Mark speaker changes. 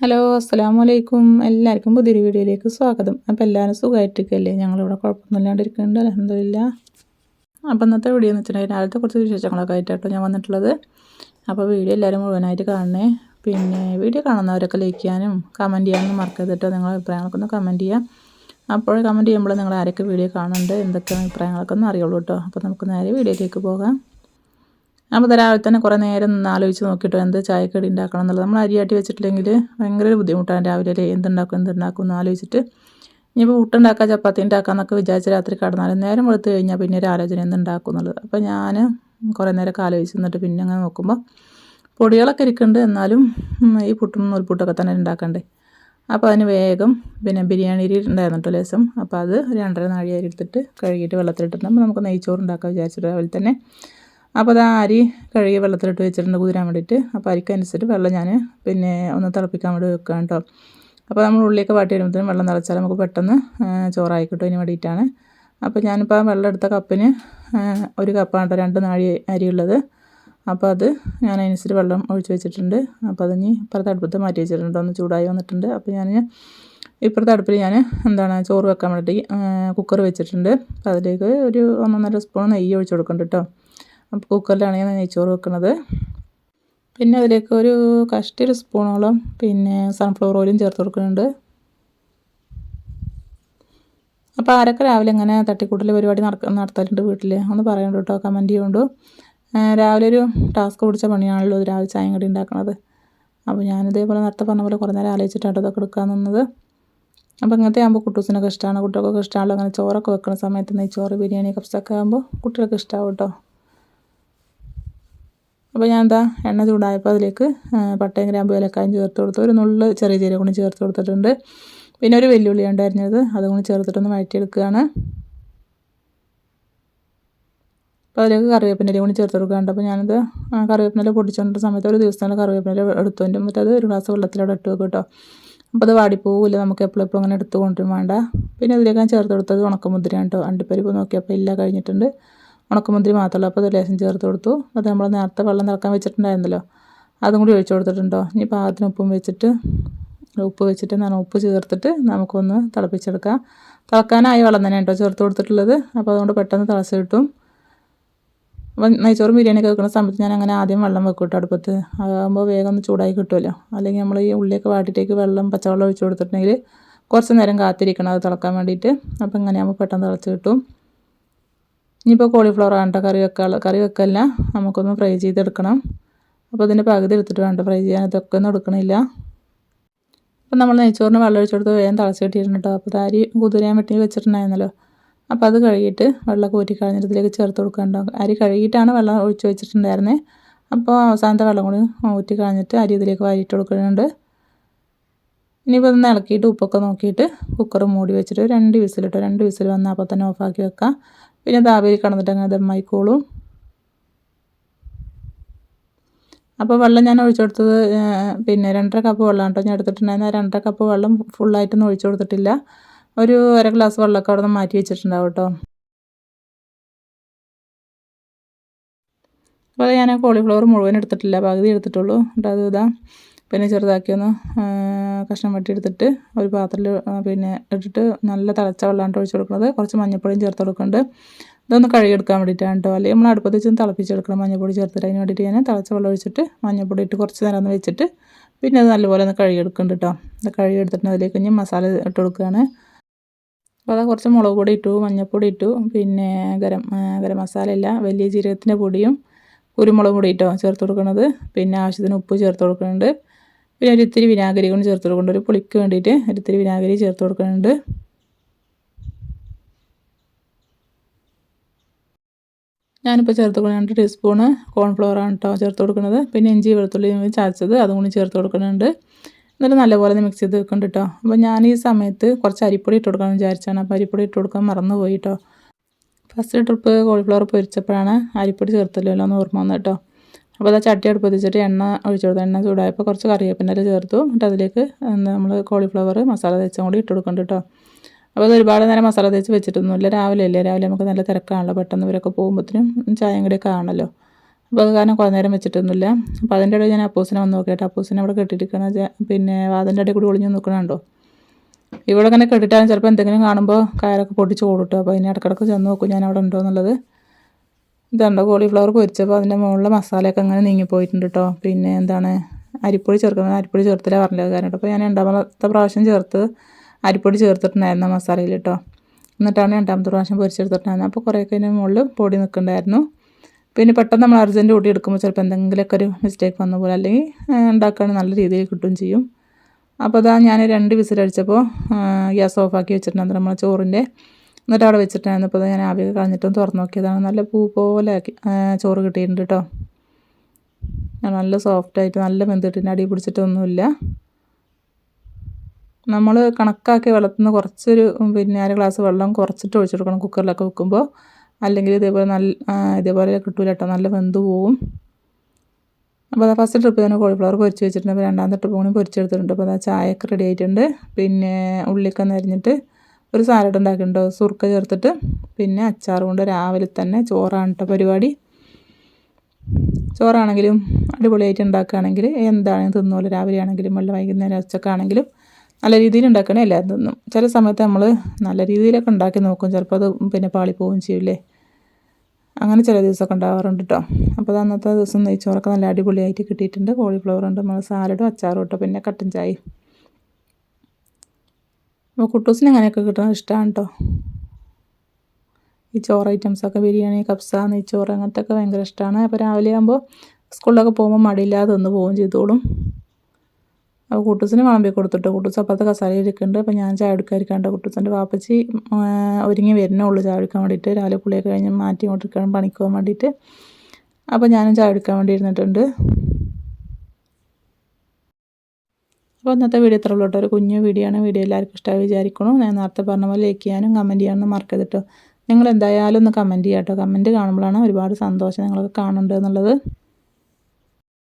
Speaker 1: Hello അസ്സലാമു അലൈക്കും എല്ലാവർക്കും പുതിയൊരു വീഡിയോയിലേക്ക് സ്വാഗതം. അപ്പോൾ എല്ലാവരും സുഖമായിട്ടിരിക്കല്ലേ? ഞങ്ങളിവിടെ കുഴപ്പമൊന്നുമില്ലാണ്ട് ഇരിക്കുന്നുണ്ട് അലഹമില്ല അപ്പോൾ ഇന്നത്തെ വീഡിയോ എന്ന് വെച്ചിട്ടുണ്ടെങ്കിൽ കുറച്ച് വിശേഷങ്ങളൊക്കെ ആയിട്ടാട്ടോ ഞാൻ വന്നിട്ടുള്ളത്. അപ്പോൾ വീഡിയോ എല്ലാവരും മുഴുവനായിട്ട് കാണണേ. പിന്നെ വീഡിയോ കാണുന്നവരൊക്കെ ലൈക്ക് ചെയ്യാനും കമന്റ് ചെയ്യാനും മറക്കരുതിട്ടോ നിങ്ങളുടെ അഭിപ്രായങ്ങളൊക്കെ ഒന്ന് കമന്റ് ചെയ്യാം. അപ്പോൾ കമന്റ് ചെയ്യുമ്പോൾ നിങ്ങൾ ആരൊക്കെ വീഡിയോ കാണുന്നുണ്ട് എന്തൊക്കെ അഭിപ്രായങ്ങളൊക്കെ ഒന്ന് അറിയുള്ളൂ കേട്ടോ. അപ്പോൾ നമുക്ക് നേരെ വീഡിയോയിലേക്ക് പോകാം. അപ്പോൾ രാവിലെ തന്നെ കുറേ നേരം നിന്ന് ആലോചിച്ച് നോക്കിയിട്ട് എന്ത് ചായക്കടി ഉണ്ടാക്കണം എന്നുള്ളത്. നമ്മൾ അരിയാട്ടി വെച്ചിട്ടില്ലെങ്കിൽ ഭയങ്കര ബുദ്ധിമുട്ടാണ് രാവിലെ എന്തുണ്ടാക്കും എന്തുണ്ടാക്കും എന്ന് ആലോചിച്ചിട്ട് ഇനിയിപ്പോൾ പുട്ടുണ്ടാക്കാം ചപ്പാത്തി ഉണ്ടാക്കാം എന്നൊക്കെ വിചാരിച്ച് രാത്രി കടന്നാലും നേരം വെളുത്ത് കഴിഞ്ഞാൽ പിന്നെ ഒരു ആലോചന എന്തുണ്ടാക്കും എന്നുള്ളത്. അപ്പോൾ ഞാൻ കുറേ നേരമൊക്കെ ആലോചിച്ച് നിന്നിട്ട് പിന്നെ അങ്ങനെ നോക്കുമ്പോൾ പൊടികളൊക്കെ ഇരിക്കുന്നുണ്ട്. എന്നാലും ഈ പുട്ടും നൂൽപുട്ടൊക്കെ തന്നെ ഉണ്ടാക്കണ്ടേ? അപ്പോൾ അതിന് വേഗം പിന്നെ ബിരിയാണി അരി ഉണ്ടായിരുന്നു കേട്ടോ ലേസം അപ്പോൾ അത് രണ്ടര നാഴി അരി എടുത്തിട്ട് കഴുകിയിട്ട് വെള്ളത്തിലിട്ടിട്ടുണ്ടാകുമ്പോൾ നമുക്ക് നെയ്ച്ചോറ് ഉണ്ടാക്കാൻ വിചാരിച്ചിട്ട് രാവിലെ തന്നെ അപ്പോൾ അത് അരി കഴുകി വെള്ളത്തിലിട്ട് വെച്ചിട്ടുണ്ട് കുതിരാൻ വേണ്ടിയിട്ട്. അപ്പോൾ അരിക്കനുസരിച്ച് വെള്ളം ഞാൻ പിന്നെ ഒന്ന് തിളപ്പിക്കാൻ വേണ്ടി വെക്കാം കേട്ടോ. അപ്പോൾ നമ്മൾ ഉള്ളിയൊക്കെ വാട്ടി വരുമ്പോഴത്തേനും വെള്ളം തിളച്ചാൽ നമുക്ക് പെട്ടെന്ന് ചോറായി അതിന് വേണ്ടിയിട്ടാണ്. അപ്പോൾ ഞാനിപ്പോൾ വെള്ളം എടുത്ത കപ്പിന് ഒരു കപ്പാണ് കേട്ടോ രണ്ട് നാഴി അരിയുള്ളത് അപ്പോൾ അത് ഞാൻ അതിനനുസരിച്ച് വെള്ളം ഒഴിച്ച് വെച്ചിട്ടുണ്ട്. അപ്പോൾ അതിന് ഇപ്പുറത്തെ അടുപ്പത്ത് മാറ്റി വെച്ചിട്ടുണ്ട് ഒന്ന് ചൂടായി വന്നിട്ടുണ്ട്. അപ്പോൾ ഞാൻ ഇപ്പുറത്തെ അടുപ്പിൽ ഞാൻ എന്താണ് ചോറ് വെക്കാൻ വേണ്ടിയിട്ട് കുക്കർ വെച്ചിട്ടുണ്ട്. അപ്പോൾ അതിലേക്ക് ഒരു ഒന്നൊന്നര സ്പൂൺ നെയ്യ് ഒഴിച്ച് കൊടുക്കുന്നുണ്ട് കേട്ടോ. അപ്പോൾ കുക്കറിലാണ് ഞാൻ നെയ്ച്ചോറ് വെക്കുന്നത്. പിന്നെ അതിലേക്ക് ഒരു കഷ്ടി ഒരു സ്പൂണോളം പിന്നെ സൺഫ്ലവർ ഓയിലും ചേർത്ത് കൊടുക്കുന്നുണ്ട്. അപ്പോൾ ആരൊക്കെ രാവിലെ ഇങ്ങനെ തട്ടിക്കൂട്ടൽ പരിപാടി നടക്ക നടത്തലുണ്ട് വീട്ടിൽ ഒന്ന് പറയണ്ട കേട്ടോ കമന്റ് ചെയ്യുന്നുണ്ട്. രാവിലെ ഒരു ടാസ്ക് പിടിച്ച പണിയാണല്ലോ രാവിലെ ചായം കടി ഉണ്ടാക്കുന്നത് അപ്പോൾ ഞാനിതേപോലെ നേരത്തെ പറഞ്ഞ പോലെ കുറേ നേരം ആലോചിച്ചിട്ടാണ് ഇതൊക്കെ എടുക്കാൻ നിന്നത്. അപ്പോൾ ഇങ്ങനത്തെ ആകുമ്പോൾ കുട്ടൂസിനൊക്കെ ഇഷ്ടമാണ് കുട്ടികൾക്കൊക്കെ ഇഷ്ടമാണല്ലോ അങ്ങനെ ചോറൊക്കെ വെക്കുന്ന സമയത്ത് നെയ്ച്ചോറ് ബിരിയാണി കപ്സൊക്കെ ആകുമ്പോൾ കുട്ടികൾക്ക് ഇഷ്ടമാവും കേട്ടോ. അപ്പോൾ ഞാൻ എന്താ എണ്ണ ചൂടായപ്പോൾ അതിലേക്ക് പട്ടയും ഗ്രാമ്പു ഏലക്കായും ചേർത്ത് കൊടുത്തു. ഒരു നുള്ള് ചെറിയ ജീരകം കൂടി ചേർത്ത് കൊടുത്തിട്ടുണ്ട്. പിന്നെ ഒരു വെല്ലുള്ളി ഉണ്ടായിരുന്നത് അതും കൂടി ചേർത്തിട്ടൊന്ന് വഴറ്റിയെടുക്കുകയാണ്. അപ്പോൾ അതിലേക്ക് കറിവേപ്പിന്റെ കൂടി ചേർത്ത് കൊടുക്കാറുണ്ട് അപ്പോൾ ഞാനത് കറിവേപ്പിനെ പൊടിച്ചുകൊണ്ട സമയത്ത് ഒരു ദിവസം തന്നെ കറിവേപ്പിനെ എടുത്തു. എന്റെ മറ്റേ അത് ഒരു ഗ്ലാസ് വെള്ളത്തിലൂടെ ഇട്ട് വെക്കും കേട്ടോ. അപ്പോൾ അത് വാടിപ്പോവില്ല നമുക്ക് എപ്പോഴും എപ്പോഴും അങ്ങനെ എടുത്ത് കൊണ്ടുവരും വേണ്ട. പിന്നെ അതിലേക്ക് ഞാൻ ചേർത്ത് കൊടുത്തത് ഉണക്കമുദ്രയാണ് കേട്ടോ. അണ്ടിപ്പരിപ്പ് നോക്കിയപ്പോൾ ഇല്ല കഴിഞ്ഞിട്ടുണ്ട്. ഉണക്കമുന്തിരി മാത്രമല്ല. അപ്പോൾ ലേശം ചേർത്ത് കൊടുത്തു. അത് നമ്മൾ നേരത്തെ വെള്ളം തിളക്കാൻ വെച്ചിട്ടുണ്ടായിരുന്നല്ലോ. അതും കൂടി ഒഴിച്ചു കൊടുത്തിട്ടുണ്ടോ? ഇനി പാകത്തിന് ഉപ്പും വെച്ചിട്ട് ഉപ്പ് വെച്ചിട്ട് ഞാൻ ഉപ്പ് ചേർത്തിട്ട് നമുക്കൊന്ന് തിളപ്പിച്ചെടുക്കാം. തിളക്കാനായ വെള്ളം തന്നെ കേട്ടോ ചേർത്ത് കൊടുത്തിട്ടുള്ളത്. അപ്പോൾ അതുകൊണ്ട് പെട്ടെന്ന് തിളച്ച് കിട്ടും. അപ്പം നെയ്ച്ചോറും ബിരിയാണിയൊക്കെ വെക്കുന്ന സമയത്ത് ഞാൻ അങ്ങനെ ആദ്യം വെള്ളം വെക്കും കേട്ടോ അടുപ്പത്ത്. അതാകുമ്പോൾ വേഗം ഒന്ന് ചൂടായി കിട്ടുമല്ലോ. അല്ലെങ്കിൽ നമ്മൾ ഈ ഉള്ളിയൊക്കെ വാട്ടിയിട്ടേക്ക് വെള്ളം പച്ചവെള്ളം ഒഴിച്ച് കൊടുത്തിട്ടുണ്ടെങ്കിൽ കുറച്ച് നേരം കാത്തിരിക്കണം അത് തിളക്കാൻ വേണ്ടിയിട്ട്. അപ്പോൾ ഇങ്ങനെയാകുമ്പോൾ പെട്ടെന്ന് തിളച്ച് കിട്ടും. ഇനിയിപ്പോൾ കോളിഫ്ലവർ വേണ്ട കറി വെക്കാനുള്ള കറി വെക്കല്ല. നമുക്കൊന്ന് ഫ്രൈ ചെയ്തെടുക്കണം. അപ്പോൾ അതിന്റെ പകുതി എടുത്തിട്ട് വേണ്ട ഫ്രൈ ചെയ്യാൻ. ഇതൊക്കെ ഒന്നും എടുക്കണില്ല. അപ്പം നമ്മൾ നെയ്ച്ചോറിന് വെള്ളം ഒഴിച്ചെടുത്ത് വേഗം തിളച്ച് കിട്ടിയിരുന്നു കേട്ടോ അപ്പോൾ അരി കുതിരാൻ വെട്ടി വെച്ചിട്ടുണ്ടായിരുന്നല്ലോ. അപ്പോൾ അത് കഴുകിയിട്ട് വെള്ളം കൂറ്റി കളഞ്ഞിട്ട് ചേർത്ത് കൊടുക്കണ്ടോ. അരി കഴുകിയിട്ടാണ് വെള്ളം ഒഴിച്ച് വെച്ചിട്ടുണ്ടായിരുന്നത് അപ്പോൾ അവസാനത്തെ വെള്ളം കൂടി ഊറ്റി കളഞ്ഞിട്ട് അരി ഇതിലേക്ക് വാരിയിട്ട് കൊടുക്കുന്നുണ്ട്. ഇനിയിപ്പോൾ ഒന്ന് ഇളക്കിയിട്ട് ഉപ്പൊക്കെ നോക്കിയിട്ട് കുക്കർ മൂടി വെച്ചിട്ട് രണ്ട് വിസിലിട്ടോ രണ്ട് വിസിൽ വന്നാൽ അപ്പോൾ തന്നെ ഓഫാക്കി വെക്കാം. പിന്നെ താവേരി കടന്നിട്ട് അങ്ങനെ ദമ്മായിക്കോളും. അപ്പോൾ വെള്ളം ഞാൻ ഒഴിച്ചു കൊടുത്തത് പിന്നെ രണ്ടര കപ്പ് വെള്ളം കേട്ടോ ഞാൻ എടുത്തിട്ടുണ്ടായിരുന്ന രണ്ടര കപ്പ് വെള്ളം ഫുള്ളായിട്ടൊന്നും ഒഴിച്ചു കൊടുത്തിട്ടില്ല. ഒരു അര ഗ്ലാസ് വെള്ളമൊക്കെ അവിടെ നിന്ന് മാറ്റി വെച്ചിട്ടുണ്ടാവും കേട്ടോ അപ്പോൾ ഞാൻ കോളിഫ്ലവർ മുഴുവൻ എടുത്തിട്ടില്ല. പകുതി എടുത്തിട്ടുള്ളൂ. കേട്ടോ അത് ഇതാ. പിന്നെ ചെറുതാക്കി ഒന്ന് കഷ്ണം വെട്ടിയെടുത്തിട്ട് ഒരു പാത്രത്തിൽ പിന്നെ ഇട്ടിട്ട് നല്ല തിളച്ച വെള്ളമാണ് ഒഴിച്ച് കൊടുക്കുന്നത്. കുറച്ച് മഞ്ഞപ്പൊടിയും ചേർത്ത് കൊടുക്കുന്നുണ്ട്. ഇതൊന്ന് കഴുകിയെടുക്കാൻ വേണ്ടിയിട്ടാണ് കേട്ടോ. അല്ലെങ്കിൽ നമ്മൾ അടുപ്പത്ത് വെച്ച് തിളപ്പിച്ചെടുക്കണം മഞ്ഞപ്പൊടി ചേർത്തിട്ട്. അതിന് വേണ്ടിയിട്ട് ഞാൻ തിളച്ച വെള്ളം ഒഴിച്ചിട്ട് മഞ്ഞപ്പൊടി ഇട്ട് കുറച്ച് നേരം ഒന്ന് വെച്ചിട്ട് പിന്നെ അത് നല്ലപോലെ ഒന്ന് കഴുകിയെടുക്കുന്നുണ്ട് കേട്ടോ. അത് കഴുകിയെടുത്തിട്ട് അതിലേക്ക് ഇനി മസാല ഇട്ട് കൊടുക്കുകയാണ്. അപ്പോൾ അത് കുറച്ച് മുളക് പൊടി ഇട്ടു മഞ്ഞപ്പൊടി ഇട്ടു പിന്നെ ഗരം ഗരം മസാല ഇല്ല വലിയ ജീരകത്തിന്റെ പൊടിയും കുരുമുളക് പൊടി ഇട്ടോ ചേർത്ത് കൊടുക്കുന്നത്. പിന്നെ ആവശ്യത്തിന് ഉപ്പ് ചേർത്ത് കൊടുക്കുന്നുണ്ട്. പിന്നെ ഒരിത്തിരി വിനാഗിരി കൊണ്ട് ചേർത്ത് കൊടുക്കുന്നുണ്ട്. ഒരു പുളിക്ക് വേണ്ടിയിട്ട് ഒരിത്തിരി വിനാഗിരി ചേർത്ത് കൊടുക്കുന്നുണ്ട്. ഞാനിപ്പോൾ ചേർത്ത് കൊടുക്കുന്ന രണ്ട് ടീസ്പൂണ് കോൺഫ്ലവറാണ് കേട്ടോ ചേർത്ത് കൊടുക്കുന്നത്. പിന്നെ ഇഞ്ചി വെളുത്തുള്ളി ചാച്ചത് അതും കൂടി ചേർത്ത് കൊടുക്കുന്നുണ്ട്. എന്നിട്ട് നല്ലപോലെ മിക്സ് ചെയ്ത് വെക്കുന്നുണ്ട് കേട്ടോ അപ്പോൾ ഞാൻ ഈ സമയത്ത് കുറച്ച് അരിപ്പൊടി ഇട്ട് കൊടുക്കാമെന്ന് വിചാരിച്ചാണ്. അപ്പോൾ അരിപ്പൊടി ഇട്ട് കൊടുക്കാൻ മറന്നുപോയി കേട്ടോ ഫസ്റ്റ് ട്രിപ്പ് കോളിഫ്ലവർ പൊരിച്ചപ്പോഴാണ് അരിപ്പൊടി ചേർത്തല്ലോ എന്ന് ഓർമ്മ വന്നു കേട്ടോ അപ്പോൾ അത് ചട്ടി അടുപ്പത്തിച്ചിട്ട് എണ്ണ ഒഴിച്ചു കൊടുത്തു എണ്ണ ചൂടായപ്പോൾ കുറച്ച് കറിവേപ്പിന്റെ ചേർത്തു. എന്നിട്ട് അതിലേക്ക് നമ്മൾ കോളിഫ്ലവർ മസാല തേച്ചും കൂടി ഇട്ട് കൊടുക്കുന്നുണ്ട് കേട്ടോ. അപ്പോൾ അത് ഒരുപാട് നേരം മസാല തേച്ച് വെച്ചിട്ടൊന്നുമില്ല. രാവിലെ അല്ലേ? രാവിലെ നമുക്ക് നല്ല തിരക്കാണല്ലോ. പെട്ടെന്ന് ഇവരൊക്കെ പോകുമ്പോഴത്തേനും ചായയും കൂടിയൊക്കെ ആണല്ലോ. അപ്പോൾ അത് കാരണം കുറേ നേരം വെച്ചിട്ടൊന്നുമില്ല. അപ്പോൾ അതിന്റെ ഇടയിൽ ഞാൻ അപ്പൂസിനെ വന്ന് നോക്കിയിട്ട് അപ്പൂസിനെ അവിടെ കെട്ടിയിരിക്കണ പിന്നെ വാതിന്റെ ഇടയിൽ കൂടി ഒളിഞ്ഞു നിൽക്കണുണ്ടോ ഇവിടെ ഇങ്ങനെ കെട്ടിട്ടാലും ചിലപ്പോൾ എന്തെങ്കിലും കാണുമ്പോൾ കയറൊക്കെ പൊട്ടിച്ച് ഓടിട്ടോ അപ്പോൾ അതിന് ഇടക്കിടക്ക് ചെന്ന് നോക്കും ഞാൻ അവിടെ ഉണ്ടോ എന്നുള്ളത്. ഇതുണ്ടോ കോളിഫ്ലവർ പൊരിച്ചപ്പോൾ അതിന്റെ മുകളിലെ മസാലയൊക്കെ അങ്ങനെ നീങ്ങിപ്പോയിട്ടുണ്ട് കേട്ടോ പിന്നെ എന്താണ്? അരിപ്പൊടി ചേർക്കുന്നത്. അരിപ്പൊടി ചേർത്തില്ല പറഞ്ഞത് കാരണം. അപ്പോൾ ഞാൻ രണ്ടാമത്തെ പ്രാവശ്യം ചേർത്ത് അരിപ്പൊടി ചേർത്തിട്ടുണ്ടായിരുന്നു മസാലയിൽ കേട്ടോ എന്നിട്ടാണ് രണ്ടാമത്തെ പ്രാവശ്യം പൊരിച്ചെടുത്തിട്ടുണ്ടായിരുന്നത്. അപ്പോൾ കുറേയൊക്കെ അതിന്റെ മുകളിൽ പൊടി നിൽക്കുന്നുണ്ടായിരുന്നു. പിന്നെ പെട്ടെന്ന് നമ്മൾ അർജന്റ് കൂട്ടി എടുക്കുമ്പോൾ ചിലപ്പോൾ എന്തെങ്കിലുമൊക്കെ ഒരു മിസ്റ്റേക്ക് വന്ന പോലെ അല്ലെങ്കിൽ ഉണ്ടാക്കുകയാണെങ്കിൽ നല്ല രീതിയിൽ കിട്ടുകയും ചെയ്യും. അപ്പോൾ അതാ ഞാൻ രണ്ട് വിസിലടിച്ചപ്പോൾ ഗ്യാസ് ഓഫാക്കി വെച്ചിട്ടുണ്ട്. നമ്മൾ ചോറിന്റെ എന്നിട്ട് അവിടെ വെച്ചിട്ടായിരുന്നു അപ്പോൾ ഞാൻ ആവിയൊക്കെ കളഞ്ഞിട്ടും തുറന്നു നോക്കിയതാണ്. നല്ല പൂ പോലെ ചോറ് കിട്ടിയിട്ടുണ്ട് കേട്ടോ നല്ല സോഫ്റ്റായിട്ട് നല്ല വെന്തിട്ടിന്റെ അടി പിടിച്ചിട്ടൊന്നുമില്ല. നമ്മൾ കണക്കാക്കി വെള്ളത്തിൽ കുറച്ചൊരു പിന്നെ അര ഗ്ലാസ് വെള്ളം കുറച്ചിട്ട് ഒഴിച്ചു കൊടുക്കണം കുക്കറിലൊക്കെ വെക്കുമ്പോൾ. അല്ലെങ്കിൽ ഇതേപോലെ നല്ല ഇതേപോലെ കിട്ടൂല കേട്ടോ നല്ല വെന്ത് പോവും. അപ്പോൾ അതാ ഫസ്റ്റ് ട്രിപ്പ് തന്നെ കോളിഫ്ലവർ പൊരിച്ച് വെച്ചിട്ടുണ്ട്. അപ്പോൾ രണ്ടാമത്തെ ട്രിപ്പ് കൂടി പൊരിച്ചെടുത്തിട്ടുണ്ട്. അപ്പോൾ അതാ ചായയൊക്കെ റെഡി ആയിട്ടുണ്ട്. പിന്നെ ഉള്ളിയൊക്കെ നരിഞ്ഞിട്ട് ഒരു സാലഡ് ഉണ്ടാക്കിയിട്ടുണ്ട്. സുർക്ക ചേർത്തിട്ട് പിന്നെ അച്ചാർ കൊണ്ട് രാവിലെ തന്നെ ചോറാണ് പരിപാടി. ചോറാണെങ്കിലും അടിപൊളിയായിട്ട് ഉണ്ടാക്കുകയാണെങ്കിൽ എന്താണെങ്കിലും തിന്നോളൂ. രാവിലെ ആണെങ്കിലും വെള്ളം വൈകുന്നേരം ഉച്ചക്കാണെങ്കിലും നല്ല രീതിയിൽ ഉണ്ടാക്കണേ എല്ലാവരും തിന്നും. ചില സമയത്ത് നമ്മൾ നല്ല രീതിയിലൊക്കെ ഉണ്ടാക്കി നോക്കും. ചിലപ്പോൾ അത് പിന്നെ പാളിപ്പോവുകയും ചെയ്യില്ലേ അങ്ങനെ ചില ദിവസമൊക്കെ ഉണ്ടാവാറുണ്ട് കേട്ടോ അപ്പോൾ അത് അന്നത്തെ ദിവസം നെയ്ച്ചോറൊക്കെ നല്ല അടിപൊളിയായിട്ട് കിട്ടിയിട്ടുണ്ട്. കോളിഫ്ലവർ ഉണ്ട്. നമ്മൾ സാലഡും അച്ചാറും ഇട്ടോ പിന്നെ കട്ടൻ ചായയും അപ്പോൾ കുട്ടൂസിന് അങ്ങനെയൊക്കെ കിട്ടുന്നത് ഇഷ്ടമാണ് കേട്ടോ. ഈ ചോറ് ഐറ്റംസൊക്കെ ബിരിയാണി കപ്സ നെയ്ച്ചോറ് അങ്ങനത്തെ ഒക്കെ ഭയങ്കര ഇഷ്ടമാണ് അപ്പോൾ രാവിലെ ആകുമ്പോൾ സ്കൂളിലൊക്കെ പോകുമ്പോൾ മടിയില്ലാതെ ഒന്ന് പോവുകയും ചെയ്തോളും. അപ്പോൾ കുട്ടൂസിന് വിളമ്പി കൊടുത്തിട്ട്. കുട്ടൂസ് അപ്പുറത്തെ കസാലയിൽ ഇരിക്കുന്നുണ്ട്. അപ്പോൾ ഞാൻ ചായ എടുക്കാതിരിക്കാണ്ട് കുട്ടൂസിന്റെ വാപ്പച്ചി ഒരുങ്ങി വരുന്നുള്ളൂ ചായ എടുക്കാൻ വേണ്ടിയിട്ട്. രാവിലെ പുള്ളിയൊക്കെ കഴിഞ്ഞ് മാറ്റി കൊണ്ടിരിക്കാൻ പണിക്ക് പോകാൻ വേണ്ടിയിട്ട്. അപ്പോൾ ഞാനും ചായ എടുക്കാൻ വേണ്ടി ഇരുന്നിട്ടുണ്ട്. അപ്പോൾ ഇന്നത്തെ വീഡിയോ ഇത്ര ഉള്ളൂ ഒരു കുഞ്ഞു വീഡിയോ ആണ്. വീഡിയോ എല്ലാവർക്കും ഇഷ്ടമായി വിചാരിക്കണു. ഞാൻ നേരത്തെ പറഞ്ഞ പോലെ ലൈക്ക് ചെയ്യാനും കമന്റ് ചെയ്യാനും മറക്കരുത് കേട്ടോ. നിങ്ങൾ എന്തായാലും ഒന്ന് കമന്റ് ചെയ്യാം കേട്ടോ. കമന്റ് കാണുമ്പോഴാണ് ഒരുപാട് സന്തോഷം നിങ്ങളൊക്കെ കാണുന്നുണ്ട് എന്നുള്ളത്.